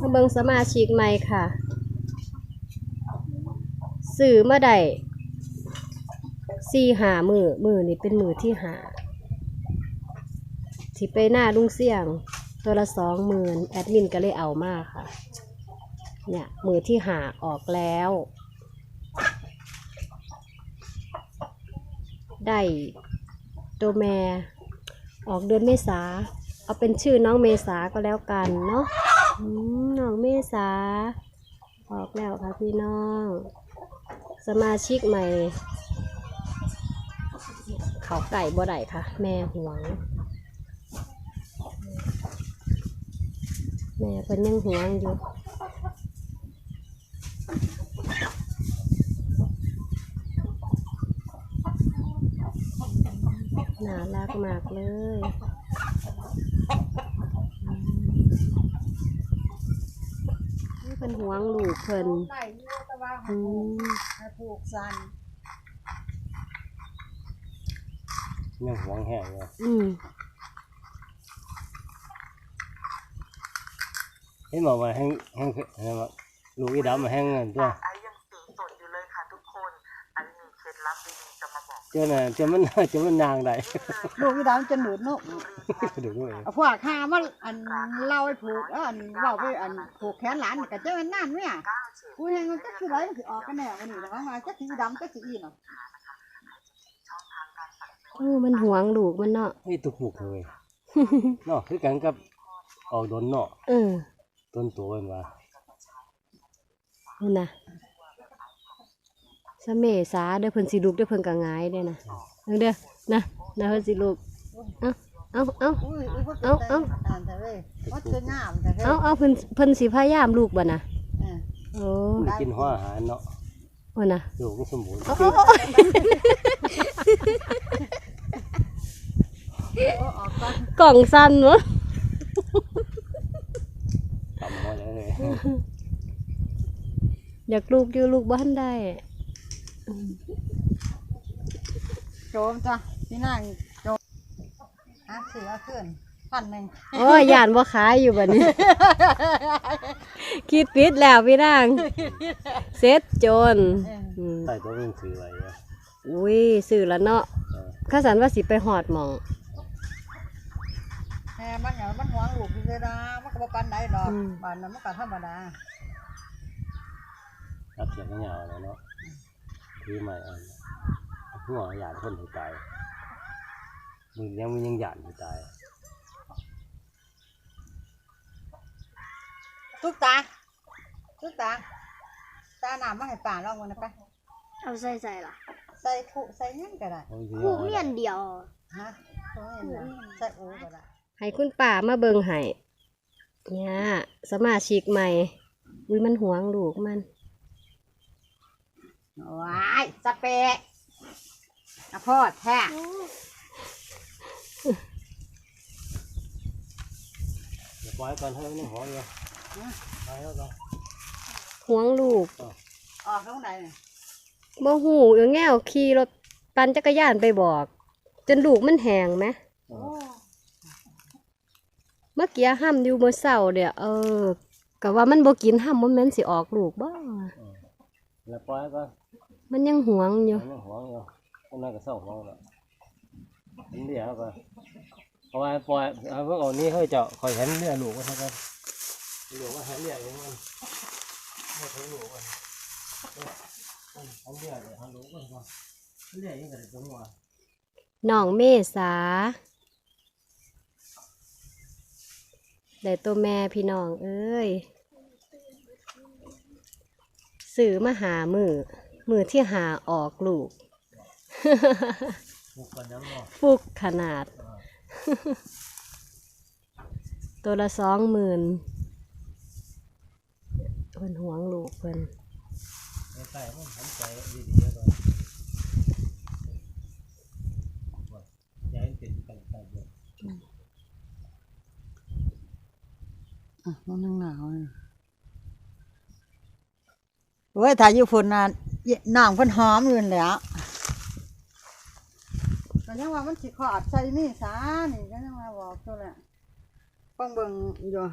มาเบิงสมาชิกใหม่ค่ะสื่อมื่อใดสี่หามือมือนี่เป็นมือที่หาที่ไปหน้าลุงเสี่ยง ตัวละสองหมื่นแอดมินก็เลยเอามาค่ะ เนี่ย มือที่หาออกแล้ว ได้ตัวแม่ออกเดือนเมษา เอาเป็นชื่อน้องเมษาก็แล้วกันเนาะ อืมน้องเมษาออกแล้วค่ะพี่น้อง สมาชิกใหม่ เขาไก่บ่ได้ค่ะ แม่หวง แม่เพิ่นยังหวงอยู่น่ารักมากเลย นี่เป็นห่วงลูกเพิ่นได้อยู่แต่ว่าอืมให้ผูกสันยังหวงแห้งเลยอืมเห็นบอกว่าแห้งแห้งเห็นบอกลูกอีดำมาแห้งเงินตัว ไอยังสีสดอยู่เลยค่ะทุกคนไอมีเคล็ดลับดีๆจะมาบอก เจ้าน่ะเจ้ามันเจ้ามันนางได้ลูกอีดาวจะหนุนเนาะดูด้วย เอาพวกข้ามาอันเล่าให้ผูกเอออันเว่าไปอันผูกแขนหลานนี่ก็เจ้าอันนั่นเนี่ยก้าเฉดกูเห็นมันจักสิไรมันสิออกกันแน่วันนี้นะว่าจักสีดำจักสีอีเนาะช่องทางการสั่งซื้อโอ้มันห่วงลูกมันเนาะ นี่ตุกผูกเลย เนาะคือกันกับออกโดนเนาะเออต้นตัวมันว่า นั่นนะ สะเมษาเด้อเพิ่นสิลูกเด้อเพิ่นก็หงายเด้อนะเด้อเด้อนะนะเพิ่นสิลูกเอ้าเอ้าเอ้า อุ้ยอุ้ยเอาเอาอ่านแต่เว้ยว่าจะงามแต่เว้ยเอ้าเอ้าเพิ่นเพิ่นสิพยายามลูกบ่นะเออโอ้ไปกินหัวอาหารเนาะว่านะลูกก็สมบูรณ์โอ้โอ้โอ้โอ้ออกก่อนกล่องสั่นวะต่ำหัวเลยอยากลูกอยู่ลูกบ้านได้ โจมจ้ะพี่นางโจมอะเสือขึ้นพันหนึ่งโอ้ยย่านบ่ขายอยู่บัดนี้ คิดปิดแล้วพี่นางเซ็ตโจรอืมใต้ตัวมันถือไว้อะอุ้ยซื้อแล้วเนาะเออข้าสันว่าสิไปหอดหมองแหมมันอย่างมันหวงลูกอยู่เลยนะมันก็บ่ปานใดดอกอืม บ้านนั้นมันก็ธรรมดารับเสียงเงาเลยเนาะ ถือใหม่อันหัวหยาดคนที่ตายมึงยังมึงยังหยาดที่ตายทุกตาทุกตา ตาหนามมาให้ป่าลองมันนะไปเอาใส่ใส่ล่ะใส่ถุใส่หยังก็ได้เอาสิผูเอากไว้เมียนเดียวฮะโอ้ยเห็นบ่ใส่โอ้ก็ได้ให้คุณป่ามาเบิงให้เนี่ยสมาชิกใหม่อุ้ยมันหวงลูกมัน ว้ายสเปะอะพอดแท้เดี๋ยวปล่อยก่อนให้มันหัวอยู่ปล่อยแล้วก่อนหวงลูกออกข้างในน่ะบ่หูอย่างแง่วขี่รถปั่นจักรยานไปบอก จนลูกมันแหงไหมโอ้เมื่อกี้ห้ามอยู่เมื่อเช้าเดี๋ยวเออก็ว่ามันบ่กินห้ามมันแม่นสิออกลูกบ่ แล้วปล่อยก่อนมันยังหวงอยู่มันยังหัวอยู่คนนั้นก็เศร้าหัวแล้วมันเดี๋ยวก่อนเพราะว่าปล่อยเอาพวกเอานี้เขาจะคอยเห็นเนื้อลูกว่าเท่ากันลูกว่าเห็นเนื้ออย่างมันไม่เห็นลูกว่าเห็นเนื้อเลยทางลูกว่าก่อนเนื้อยังกระดิ่งตัวน้องเมษาได้ตัวแม่พี่น้องเอ้ย สื่อมาหามือมือที่หาออกลูกลูกกันน้ำเนาะฟุกขนาด ตัวละสองหมื่นเพิ่นหวงลูกเพิ่นใส่มันหันใจดีๆแล้วก็ย้ายเป็นกันไปเยอะอะมันนั่งหนาวเลย เว้ยถ้าอยู่ฝุ่นน่ะน้องเพิ่นหอมอยู่นั่นแหล้วก็ยังว่ามันสิขอดใส่นี่ซานี่ก็ยังว่าบอกตัวแหละป้องเบิ่งอยู่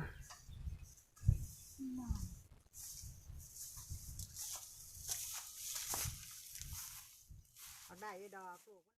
เอาได้อยี่ดอกลูก